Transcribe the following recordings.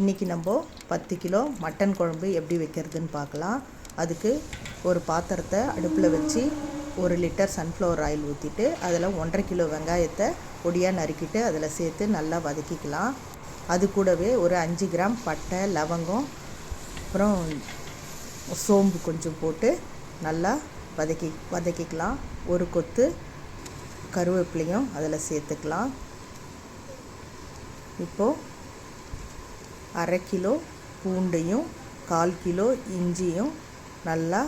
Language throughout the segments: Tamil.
இன்றைக்கி நம்ம பத்து கிலோ மட்டன் குழம்பு எப்படி வைக்கிறதுன்னு பார்க்கலாம். அதுக்கு ஒரு பாத்திரத்தை அடுப்பில் வச்சு ஒரு லிட்டர் சன்ஃப்ளவர் ஆயில் ஊற்றிட்டு அதில் ஒன்றரை கிலோ வெங்காயத்தை பொடியாக நறுக்கிட்டு அதில் சேர்த்து நல்லா வதக்கிக்கலாம். அது கூடவே ஒரு அஞ்சு கிராம் பட்டை லவங்கம் அப்புறம் சோம்பு கொஞ்சம் போட்டு நல்லா வதக்கி வதக்கிக்கலாம். ஒரு கொத்து கருவேப்பிலையும் அதில் சேர்த்துக்கலாம். இப்போது அரை கிலோ பூண்டையும் கால் கிலோ இஞ்சியும் நல்லா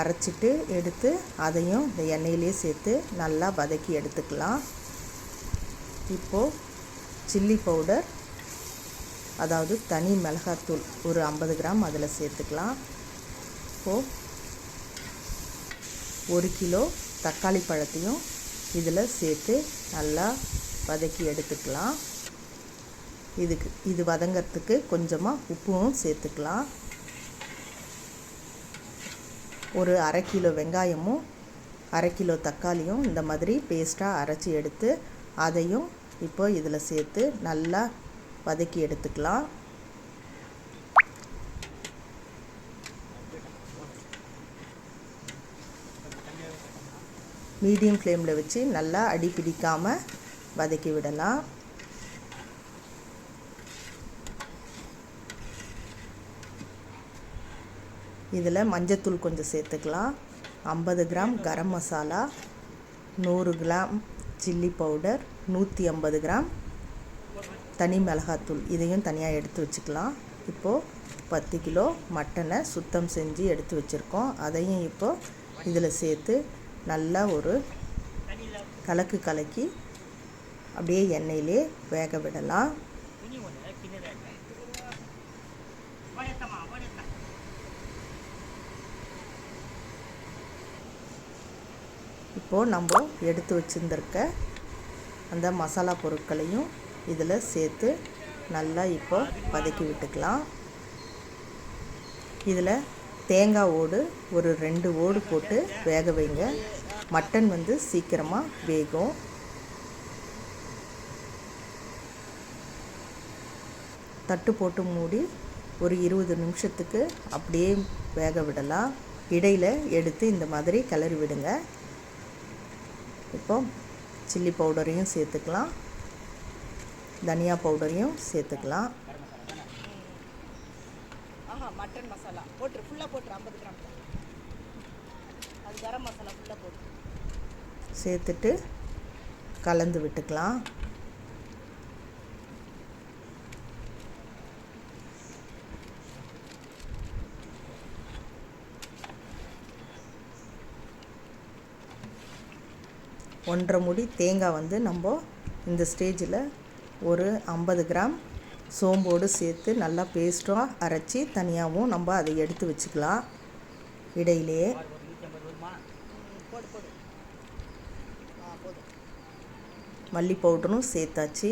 அரைச்சிட்டு எடுத்து அதையும் இந்த எண்ணெயிலே சேர்த்து நல்லா வதக்கி எடுத்துக்கலாம். இப்போது சில்லி பவுடர் அதாவது தனி மிளகாத்தூள் ஒரு ஐம்பது கிராம் அதில் சேர்த்துக்கலாம். இப்போது ஒரு கிலோ தக்காளி பழத்தையும் இதில் சேர்த்து நல்லா வதக்கி எடுத்துக்கலாம். இதுக்கு இது வதங்கிறதுக்கு கொஞ்சமாக உப்பும் சேர்த்துக்கலாம். ஒரு அரை கிலோ வெங்காயமும் அரை கிலோ தக்காளியும் இந்த மாதிரி பேஸ்ட்டாக அரைச்சி எடுத்து அதையும் இப்போ இதில் சேர்த்து நல்லா வதக்கி எடுத்துக்கலாம். மீடியம் ஃப்ளேமில் வச்சு நல்லா அடி பிடிக்காமல் வதக்கி விடலாம். இதில் மஞ்சத்தூள் கொஞ்சம் சேர்த்துக்கலாம். ஐம்பது கிராம் கரம் மசாலா நூறு கிராம் சில்லி பவுடர் நூற்றி ஐம்பது கிராம் தனி மிளகாத்தூள். இதையும் தனியாக எடுத்து வச்சுக்கலாம். இப்போது பத்து கிலோ மட்டனை சுத்தம் செஞ்சு எடுத்து வச்சுருக்கோம். அதையும் இப்போது இதில் சேர்த்து நல்லா ஒரு கலக்கு கலக்கி அப்படியே எண்ணெயிலே வேக விடலாம். இப்போது நம்ம எடுத்து வச்சுருந்துருக்க அந்த மசாலா பொருட்களையும் இதில் சேர்த்து நல்லா இப்போ வதக்கி விட்டுக்கலாம். இதில் தேங்காய் ஓடு ஒரு ரெண்டு ஓடு போட்டு வேக வைங்க. மட்டன் வந்து சீக்கிரமாக வேகும். தட்டு போட்டு மூடி ஒரு இருபது நிமிஷத்துக்கு அப்படியே வேக விடலாம். இடையில் எடுத்து இந்த மாதிரி கிளறி விடுங்க. இப்போ சில்லி பவுடரையும் சேர்த்துக்கலாம். தனியா பவுடரையும் சேர்த்துக்கலாம். ஆஹா மட்டன் மசாலா போட்டுரு ஃபுல்லாக போட்டுரு ஐம்பது கிராம். அது கரம் மசாலா ஃபுல்லாக போட்டு சேர்த்துட்டு கலந்து விட்டுக்கலாம். ஒன்றரை முடி தேங்காய் வந்து நம்ம இந்த ஸ்டேஜில் ஒரு ஐம்பது கிராம் சோம்போடு சேர்த்து நல்லா பேஸ்ட்டாக அரைச்சி தனியாகவும் நம்ம அதை எடுத்து வச்சுக்கலாம் இடையிலேயே. மல்லி பவுடரும் சேர்த்தாச்சு.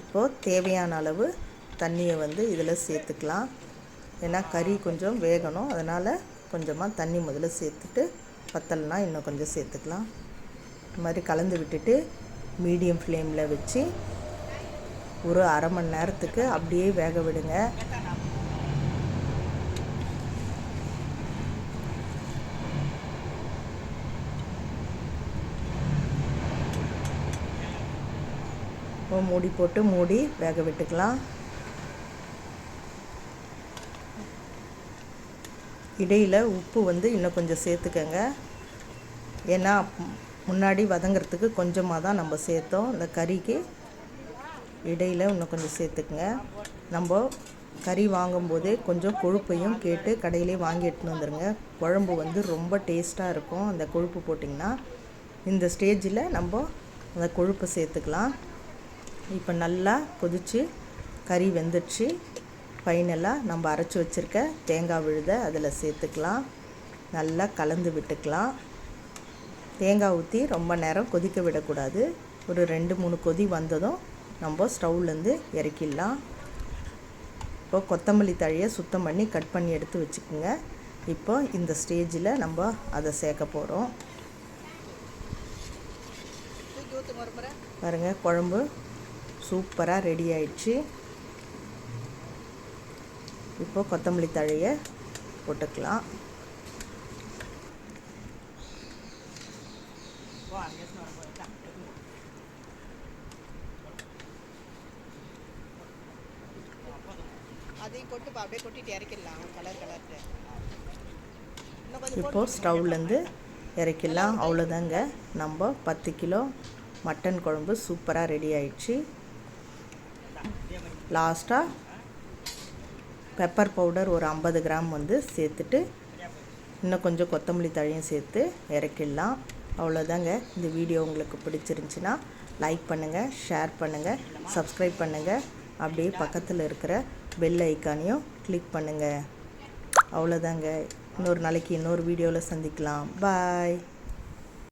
இப்போது தேவையான அளவு தண்ணியை வந்து இதில் சேர்த்துக்கலாம். ஏன்னா கறி கொஞ்சம் வேகணும். அதனால் கொஞ்சமாக தண்ணி முதல்ல சேர்த்துட்டு பத்தலைனா இன்னும் கொஞ்சம் சேர்த்துக்கலாம். இது மாதிரி கலந்து விட்டுட்டு மீடியம் ஃப்ளேமில் வச்சு ஒரு அரை மணி நேரத்துக்கு அப்படியே வேக விடுங்க. மூடி போட்டு மூடி வேக விட்டுக்கலாம். இடையில் உப்பு வந்து இன்னும் கொஞ்சம் சேர்த்துக்கங்க. ஏன்னா முன்னாடி வதங்கிறதுக்கு கொஞ்சமாக தான் நம்ம சேர்த்தோம். இந்த கறிக்கு இடையில் இன்னும் கொஞ்சம் சேர்த்துக்குங்க. நம்ம கறி வாங்கும்போதே கொஞ்சம் கொழுப்பையும் கேட்டு கடையிலே வாங்கி எடுத்துன்னு வந்துடுங்க குழம்பு வந்து ரொம்ப டேஸ்ட்டாக இருக்கும். அந்த கொழுப்பு போட்டிங்கன்னா இந்த ஸ்டேஜில் நம்ம அந்த கொழுப்பை சேர்த்துக்கலாம். இப்போ நல்லா கொதித்து கறி வெந்துடுச்சு. ஃபைனலாக நம்ம அரைச்சி வச்சுருக்க தேங்காய் விழுத அதில் சேர்த்துக்கலாம். நல்லா கலந்து விட்டுக்கலாம். தேங்காய் ஊற்றி ரொம்ப நேரம் கொதிக்க விடக்கூடாது. ஒரு ரெண்டு மூணு கொதி வந்ததும் நம்ம ஸ்டவ்லேருந்து இறக்கிடலாம். இப்போ கொத்தமல்லி தழையை சுத்தம் பண்ணி கட் பண்ணி எடுத்து வச்சுக்கோங்க. இப்போ இந்த ஸ்டேஜில் நம்ம அதை சேர்க்க போகிறோம் பாருங்கள் பாருங்க குழம்பு சூப்பராக ரெடி ஆயிடுச்சு. இப்போ கொத்தமல்லி தழையை போட்டுக்கலாம். அதையும் அப்படியே கொட்டிட்டு இறக்கிடலாம் கலர் இப்போது ஸ்டவ்லேருந்து இறக்கிடலாம். அவ்வளோதாங்க நம்ம பத்து கிலோ மட்டன் குழம்பு சூப்பராக ரெடி ஆயிடுச்சு. லாஸ்ட்டாக பெப்பர் பவுடர் ஒரு ஐம்பது கிராம் வந்து சேர்த்துட்டு இன்னும் கொஞ்சம் கொத்தமல்லி தழையும் சேர்த்து இறக்கிடலாம். அவ்வளோதாங்க. இந்த வீடியோ உங்களுக்கு பிடிச்சிருந்துச்சின்னா லைக் பண்ணுங்கள் ஷேர் பண்ணுங்கள் சப்ஸ்கிரைப் பண்ணுங்கள் அப்படியே பக்கத்தில் இருக்கிற பெல் ஐக்கானையும் கிளிக் பண்ணுங்கள் அவ்வளோதாங்க. இன்னொரு நாளைக்கு இன்னொரு வீடியோவில் சந்திக்கலாம். பாய்